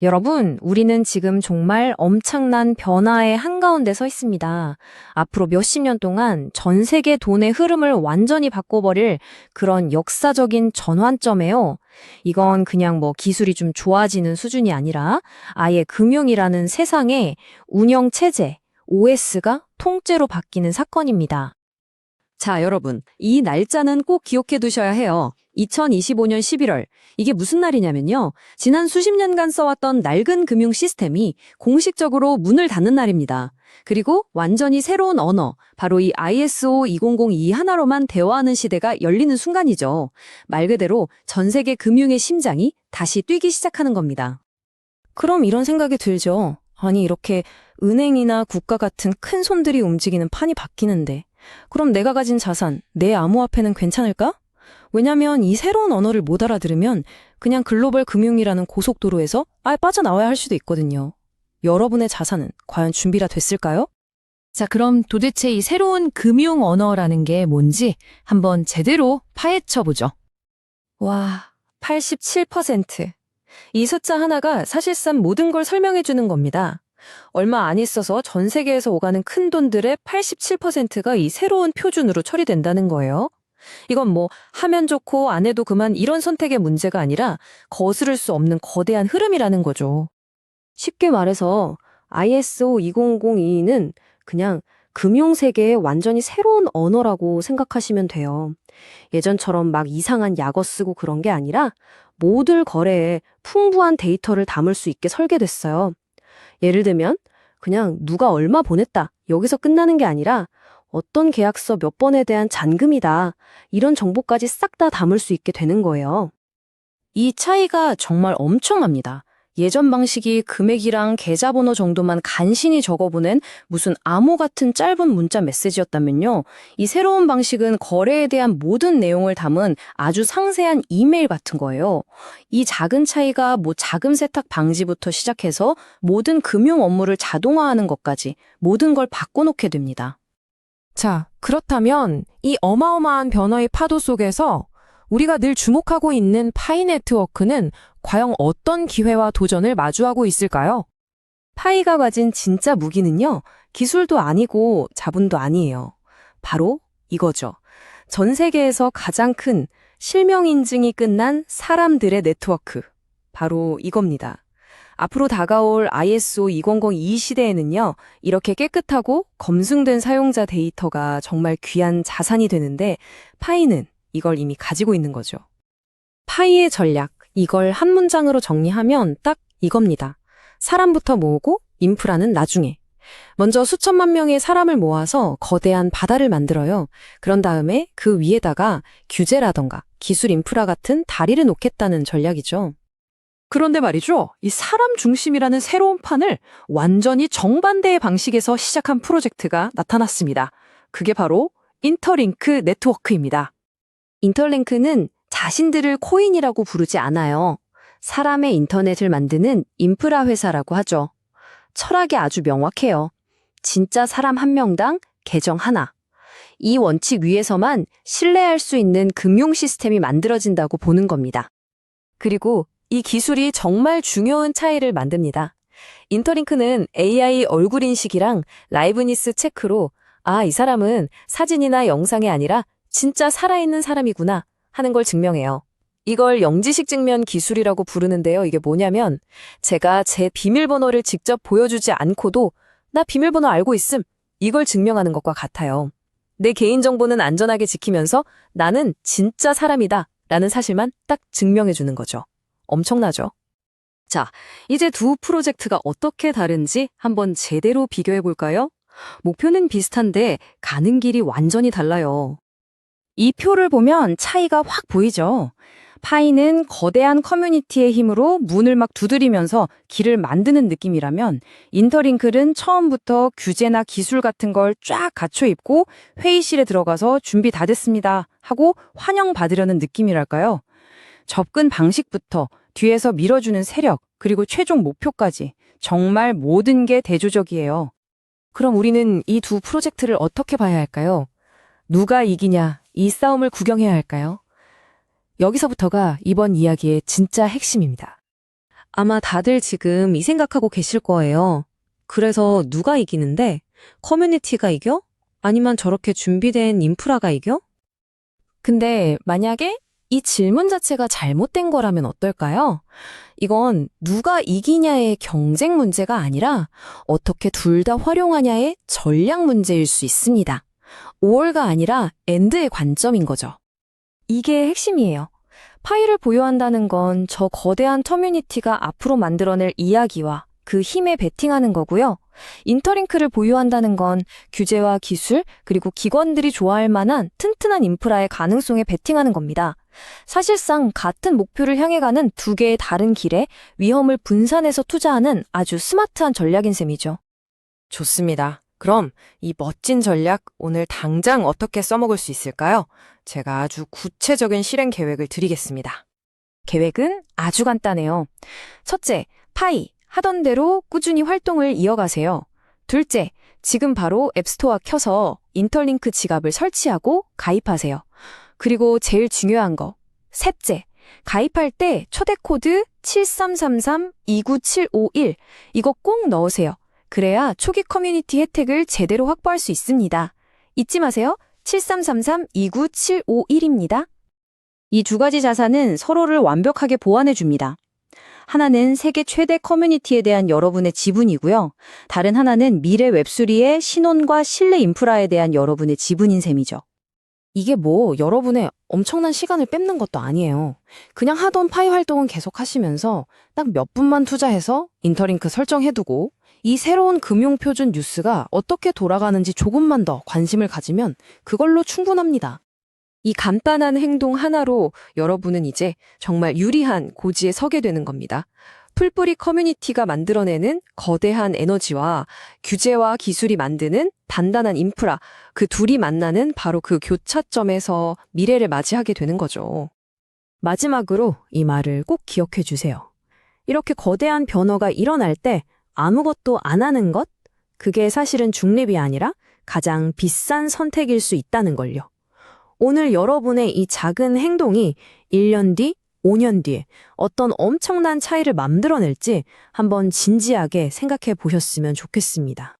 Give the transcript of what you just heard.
여러분, 우리는 지금 정말 엄청난 변화의 한가운데 서 있습니다. 앞으로 몇십 년 동안 전 세계 돈의 흐름을 완전히 바꿔버릴 그런 역사적인 전환점에요. 이건 그냥 뭐 기술이 좀 좋아지는 수준이 아니라 아예 금융이라는 세상의 운영 체제, OS가 통째로 바뀌는 사건입니다. 자, 여러분. 이 날짜는 꼭 기억해 두셔야 해요. 2025년 11월. 이게 무슨 날이냐면요. 지난 수십 년간 써왔던 낡은 금융 시스템이 공식적으로 문을 닫는 날입니다. 그리고 완전히 새로운 언어, 바로 이 ISO 2002 하나로만 대화하는 시대가 열리는 순간이죠. 말 그대로 전 세계 금융의 심장이 다시 뛰기 시작하는 겁니다. 그럼 이런 생각이 들죠. 아니, 이렇게 은행이나 국가 같은 큰 손들이 움직이는 판이 바뀌는데, 그럼 내가 가진 자산, 내 암호화폐는 괜찮을까? 왜냐면 이 새로운 언어를 못 알아들으면 그냥 글로벌 금융이라는 고속도로에서 아예 빠져나와야 할 수도 있거든요. 여러분의 자산은 과연 준비가 됐을까요? 자, 그럼 도대체 이 새로운 금융 언어라는 게 뭔지 한번 제대로 파헤쳐 보죠. 와, 87%. 이 숫자 하나가 사실상 모든 걸 설명해 주는 겁니다. 얼마 안 있어서 전 세계에서 오가는 큰 돈들의 87%가 이 새로운 표준으로 처리된다는 거예요. 이건 뭐 하면 좋고 안 해도 그만 이런 선택의 문제가 아니라 거스를 수 없는 거대한 흐름이라는 거죠. 쉽게 말해서 ISO 2002는 그냥 금융 세계의 완전히 새로운 언어라고 생각하시면 돼요. 예전처럼 막 이상한 약어 쓰고 그런 게 아니라 모든 거래에 풍부한 데이터를 담을 수 있게 설계됐어요. 예를 들면 그냥 누가 얼마 보냈다 여기서 끝나는 게 아니라 어떤 계약서 몇 번에 대한 잔금이다 이런 정보까지 싹 다 담을 수 있게 되는 거예요. 이 차이가 정말 엄청납니다. 예전 방식이 금액이랑 계좌번호 정도만 간신히 적어보낸 무슨 암호 같은 짧은 문자 메시지였다면요. 이 새로운 방식은 거래에 대한 모든 내용을 담은 아주 상세한 이메일 같은 거예요. 이 작은 차이가 뭐 자금 세탁 방지부터 시작해서 모든 금융 업무를 자동화하는 것까지 모든 걸 바꿔놓게 됩니다. 자, 그렇다면 이 어마어마한 변화의 파도 속에서 우리가 늘 주목하고 있는 파이 네트워크는 과연 어떤 기회와 도전을 마주하고 있을까요? 파이가 가진 진짜 무기는요, 기술도 아니고 자본도 아니에요. 바로 이거죠. 전 세계에서 가장 큰 실명 인증이 끝난 사람들의 네트워크. 바로 이겁니다. 앞으로 다가올 ISO 2002 시대에는요, 이렇게 깨끗하고 검증된 사용자 데이터가 정말 귀한 자산이 되는데, 파이는 이걸 이미 가지고 있는 거죠. 파이의 전략, 이걸 한 문장으로 정리하면 딱 이겁니다. 사람부터 모으고 인프라는 나중에. 먼저 수천만 명의 사람을 모아서 거대한 바다를 만들어요. 그런 다음에 그 위에다가 규제라던가 기술 인프라 같은 다리를 놓겠다는 전략이죠. 그런데 말이죠. 이 사람 중심이라는 새로운 판을 완전히 정반대의 방식에서 시작한 프로젝트가 나타났습니다. 그게 바로 인터링크 네트워크입니다. 인터링크는 자신들을 코인이라고 부르지 않아요. 사람의 인터넷을 만드는 인프라 회사라고 하죠. 철학이 아주 명확해요. 진짜 사람 한 명당 계정 하나. 이 원칙 위에서만 신뢰할 수 있는 금융 시스템이 만들어진다고 보는 겁니다. 그리고 이 기술이 정말 중요한 차이를 만듭니다. 인터링크는 AI 얼굴 인식이랑 라이브니스 체크로 아, 이 사람은 사진이나 영상이 아니라 진짜 살아있는 사람이구나 하는 걸 증명해요. 이걸 영지식 증명 기술이라고 부르는데요. 이게 뭐냐면 제가 제 비밀번호를 직접 보여주지 않고도 나 비밀번호 알고 있음 이걸 증명하는 것과 같아요. 내 개인정보는 안전하게 지키면서 나는 진짜 사람이다 라는 사실만 딱 증명해 주는 거죠. 엄청나죠? 자, 이제 두 프로젝트가 어떻게 다른지 한번 제대로 비교해 볼까요? 목표는 비슷한데 가는 길이 완전히 달라요. 이 표를 보면 차이가 확 보이죠? 파이는 거대한 커뮤니티의 힘으로 문을 막 두드리면서 길을 만드는 느낌이라면 인터링클은 처음부터 규제나 기술 같은 걸 쫙 갖춰 입고 회의실에 들어가서 준비 다 됐습니다 하고 환영받으려는 느낌이랄까요? 접근 방식부터 뒤에서 밀어주는 세력 그리고 최종 목표까지 정말 모든 게 대조적이에요. 그럼 우리는 이 두 프로젝트를 어떻게 봐야 할까요? 누가 이기냐 이 싸움을 구경해야 할까요? 여기서부터가 이번 이야기의 진짜 핵심입니다. 아마 다들 지금 이 생각하고 계실 거예요. 그래서 누가 이기는데? 커뮤니티가 이겨? 아니면 저렇게 준비된 인프라가 이겨? 근데 만약에 이 질문 자체가 잘못된 거라면 어떨까요? 이건 누가 이기냐의 경쟁 문제가 아니라 어떻게 둘 다 활용하냐의 전략 문제일 수 있습니다. 5월가 아니라 엔드의 관점인 거죠. 이게 핵심이에요. 파일을 보유한다는 건 저 거대한 커뮤니티가 앞으로 만들어낼 이야기와 그 힘에 베팅하는 거고요. 인터링크를 보유한다는 건 규제와 기술, 그리고 기관들이 좋아할 만한 튼튼한 인프라의 가능성에 베팅하는 겁니다. 사실상 같은 목표를 향해 가는 두 개의 다른 길에 위험을 분산해서 투자하는 아주 스마트한 전략인 셈이죠. 좋습니다. 그럼 이 멋진 전략 오늘 당장 어떻게 써먹을 수 있을까요? 제가 아주 구체적인 실행 계획을 드리겠습니다. 계획은 아주 간단해요. 첫째, 파이. 하던 대로 꾸준히 활동을 이어가세요. 둘째, 지금 바로 앱스토어 켜서 인터링크 지갑을 설치하고 가입하세요. 그리고 제일 중요한 거. 셋째, 가입할 때 초대 코드 7333-29751 이거 꼭 넣으세요. 그래야 초기 커뮤니티 혜택을 제대로 확보할 수 있습니다. 잊지 마세요. 7333-29751입니다. 이 두 가지 자산은 서로를 완벽하게 보완해 줍니다. 하나는 세계 최대 커뮤니티에 대한 여러분의 지분이고요. 다른 하나는 미래 웹3의 신원과 신뢰 인프라에 대한 여러분의 지분인 셈이죠. 이게 뭐 여러분의 엄청난 시간을 뺏는 것도 아니에요. 그냥 하던 파이 활동은 계속 하시면서 딱 몇 분만 투자해서 인터링크 설정해두고 이 새로운 금융표준 뉴스가 어떻게 돌아가는지 조금만 더 관심을 가지면 그걸로 충분합니다. 이 간단한 행동 하나로 여러분은 이제 정말 유리한 고지에 서게 되는 겁니다. 풀뿌리 커뮤니티가 만들어내는 거대한 에너지와 규제와 기술이 만드는 단단한 인프라, 그 둘이 만나는 바로 그 교차점에서 미래를 맞이하게 되는 거죠. 마지막으로 이 말을 꼭 기억해 주세요. 이렇게 거대한 변화가 일어날 때 아무것도 안 하는 것? 그게 사실은 중립이 아니라 가장 비싼 선택일 수 있다는 걸요. 오늘 여러분의 이 작은 행동이 1년 뒤, 5년 뒤에 어떤 엄청난 차이를 만들어낼지 한번 진지하게 생각해 보셨으면 좋겠습니다.